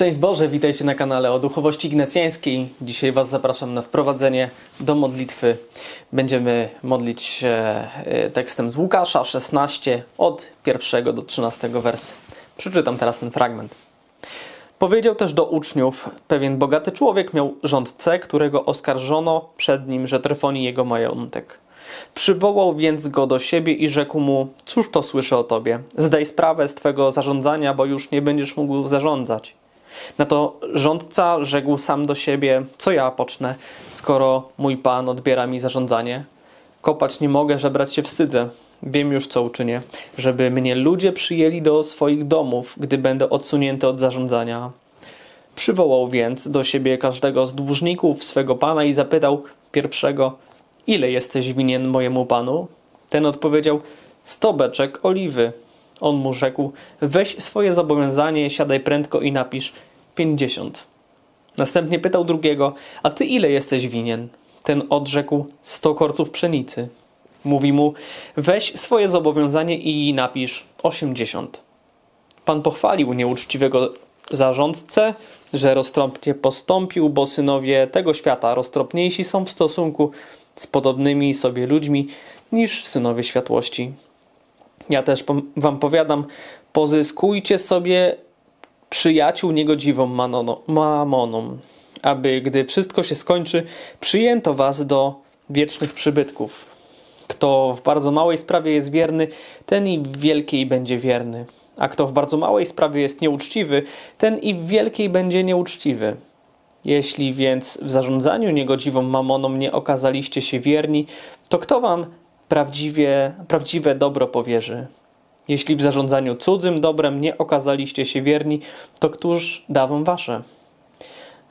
Szczęść Boże, witajcie na kanale o duchowości ignacjańskiej. Dzisiaj Was zapraszam na wprowadzenie do modlitwy. Będziemy modlić się e, tekstem z Łukasza 16 od 1 do 13 wersu. Przeczytam teraz ten fragment. Powiedział też do uczniów: Pewien bogaty człowiek miał rządcę, którego oskarżono przed nim, że trwoni jego majątek. Przywołał więc go do siebie i rzekł mu: Cóż to słyszę o tobie? Zdaj sprawę z twego zarządzania, bo już nie będziesz mógł zarządzać. Na to rządca rzekł sam do siebie: Co ja pocznę, skoro mój pan odbiera mi zarządzanie? Kopać nie mogę, żebrać się wstydzę. Wiem już, co uczynię, żeby mnie ludzie przyjęli do swoich domów, gdy będę odsunięty od zarządzania. Przywołał więc do siebie każdego z dłużników swego pana i zapytał pierwszego: Ile jesteś winien mojemu panu? Ten odpowiedział: Sto beczek oliwy. On mu rzekł: Weź swoje zobowiązanie, siadaj prędko i napisz pięćdziesiąt. Następnie pytał drugiego: A ty ile jesteś winien? Ten odrzekł: Sto korców pszenicy. Mówi mu: Weź swoje zobowiązanie i napisz osiemdziesiąt. Pan pochwalił nieuczciwego zarządcę, że roztropnie postąpił, bo synowie tego świata roztropniejsi są w stosunku z podobnymi sobie ludźmi niż synowie światłości. Ja też wam powiadam, pozyskujcie sobie przyjaciół niegodziwą manono- mamoną, aby gdy wszystko się skończy, przyjęto was do wiecznych przybytków. Kto w bardzo małej sprawie jest wierny, ten i w wielkiej będzie wierny. A kto w bardzo małej sprawie jest nieuczciwy, ten i w wielkiej będzie nieuczciwy. Jeśli więc w zarządzaniu niegodziwą mamoną nie okazaliście się wierni, to kto wam prawdziwie, prawdziwe dobro powierzy? Jeśli w zarządzaniu cudzym dobrem nie okazaliście się wierni, to któż da wam wasze?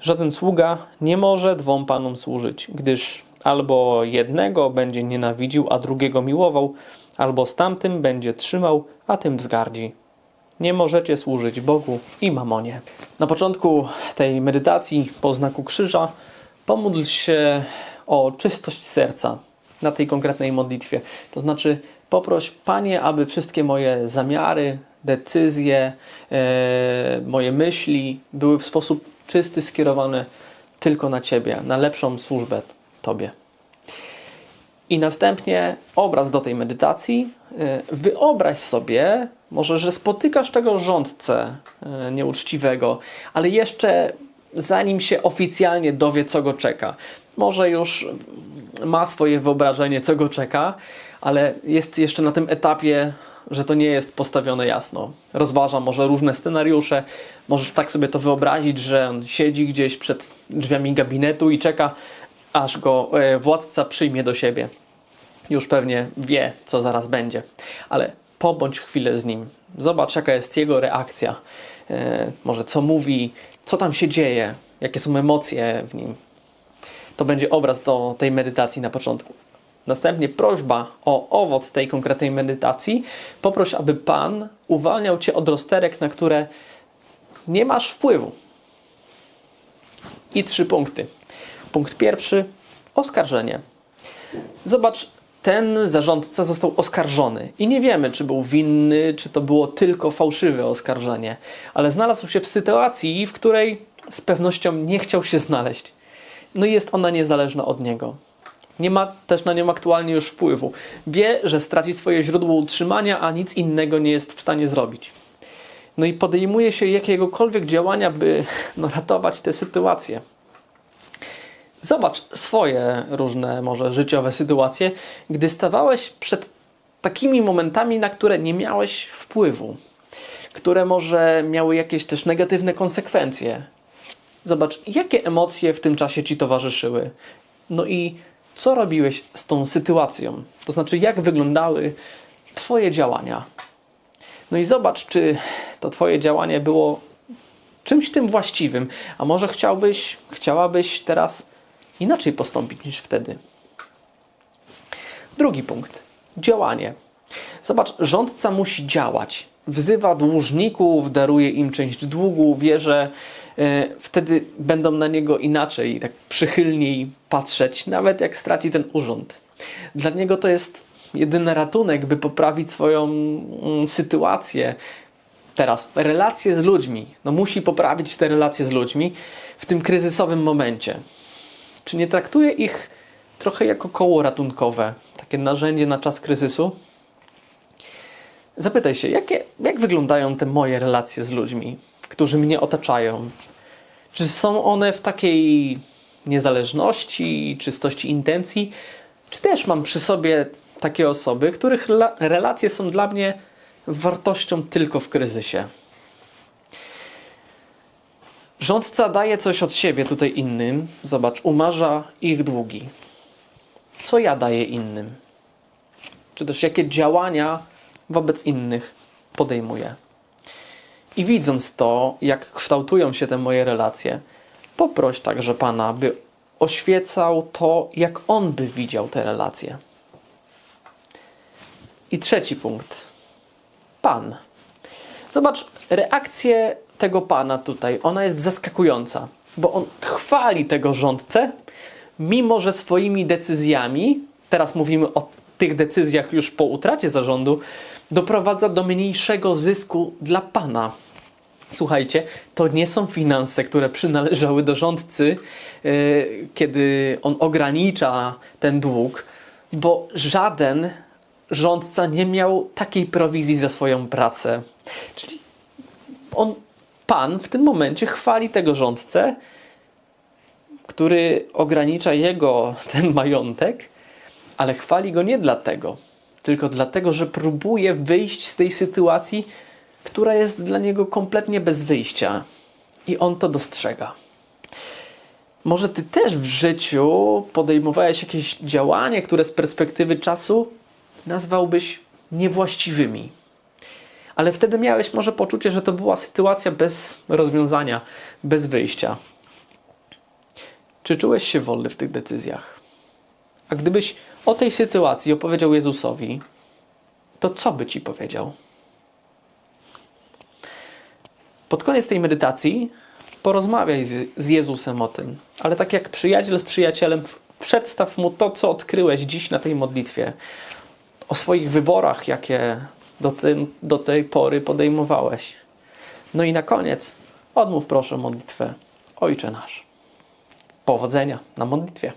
Żaden sługa nie może dwom panom służyć, gdyż albo jednego będzie nienawidził, a drugiego miłował, albo z tamtym będzie trzymał, a tym wzgardzi. Nie możecie służyć Bogu i mamonie. Na początku tej medytacji po znaku krzyża pomódl się o czystość serca na tej konkretnej modlitwie. To znaczy poproś Panie, aby wszystkie moje zamiary, decyzje, e, moje myśli były w sposób czysty skierowane tylko na Ciebie, na lepszą służbę Tobie. I następnie obraz do tej medytacji. E, Wyobraź sobie, może, że spotykasz tego rządcę e, nieuczciwego, ale jeszcze zanim się oficjalnie dowie, co go czeka. Może już ma swoje wyobrażenie, co go czeka, ale jest jeszcze na tym etapie, że to nie jest postawione jasno. Rozważa może różne scenariusze. Możesz tak sobie to wyobrazić, że on siedzi gdzieś przed drzwiami gabinetu i czeka, aż go e, władca przyjmie do siebie już pewnie wie, co zaraz będzie. Ale pobądź chwilę z nim. Zobacz, jaka jest jego reakcja. E, może co mówi, co tam się dzieje, jakie są emocje w nim. To będzie obraz do tej medytacji na początku. Następnie prośba o owoc tej konkretnej medytacji. Poproś, aby Pan uwalniał Cię od rozterek, na które nie masz wpływu. I trzy punkty. Punkt pierwszy oskarżenie. Zobacz, ten zarządca został oskarżony i nie wiemy, czy był winny, czy to było tylko fałszywe oskarżenie, ale znalazł się w sytuacji, w której z pewnością nie chciał się znaleźć. No i jest ona niezależna od niego. Nie ma też na nią aktualnie już wpływu. Wie, że straci swoje źródło utrzymania, a nic innego nie jest w stanie zrobić. No i podejmuje się jakiegokolwiek działania, by no, ratować tę sytuację. Zobacz swoje różne, może życiowe sytuacje, gdy stawałeś przed takimi momentami, na które nie miałeś wpływu, które może miały jakieś też negatywne konsekwencje. Zobacz, jakie emocje w tym czasie ci towarzyszyły. No i co robiłeś z tą sytuacją? To znaczy, jak wyglądały Twoje działania. No i zobacz, czy to Twoje działanie było czymś tym właściwym, a może chciałbyś, chciałabyś teraz inaczej postąpić niż wtedy. Drugi punkt. Działanie. Zobacz, rządca musi działać. Wzywa dłużników, daruje im część długu, wie, że wtedy będą na niego inaczej, tak przychylniej patrzeć, nawet jak straci ten urząd. Dla niego to jest jedyny ratunek, by poprawić swoją mm, sytuację, Teraz relacje z ludźmi. No musi poprawić te relacje z ludźmi w tym kryzysowym momencie. Czy nie traktuje ich trochę jako koło ratunkowe, takie narzędzie na czas kryzysu? Zapytaj się, jakie, jak wyglądają te moje relacje z ludźmi, którzy mnie otaczają? Czy są one w takiej niezależności, czystości intencji, czy też mam przy sobie takie osoby, których rela- relacje są dla mnie wartością tylko w kryzysie? Rządca daje coś od siebie tutaj innym. Zobacz, umarza ich długi. Co ja daję innym? Czy też jakie działania wobec innych podejmuję? I widząc to, jak kształtują się te moje relacje, poproś także Pana, by oświecał to, jak On by widział te relacje. I trzeci punkt. Pan. Zobacz, reakcję tego Pana tutaj, ona jest zaskakująca, bo On chwali tego rządcę, mimo że swoimi decyzjami, teraz mówimy o tych decyzjach już po utracie zarządu, doprowadza do mniejszego zysku dla Pana. Słuchajcie, to nie są finanse, które przynależały do rządcy, yy, kiedy on ogranicza ten dług, bo żaden rządca nie miał takiej prowizji za swoją pracę. Czyli on, pan w tym momencie chwali tego rządcę, który ogranicza jego ten majątek, ale chwali go nie dlatego, tylko dlatego, że próbuje wyjść z tej sytuacji, która jest dla niego kompletnie bez wyjścia. I on to dostrzega. Może ty też w życiu podejmowałeś jakieś działanie, które z perspektywy czasu nazwałbyś niewłaściwymi. Ale wtedy miałeś może poczucie, że to była sytuacja bez rozwiązania, bez wyjścia. Czy czułeś się wolny w tych decyzjach? A gdybyś o tej sytuacji opowiedział Jezusowi, to co by ci powiedział? Pod koniec tej medytacji porozmawiaj z, Jezusem o tym, ale tak jak przyjaciel z przyjacielem, przedstaw mu to, co odkryłeś dziś na tej modlitwie, o swoich wyborach, jakie do, do tej pory podejmowałeś. No i na koniec odmów proszę modlitwę Ojcze nasz. Powodzenia na modlitwie.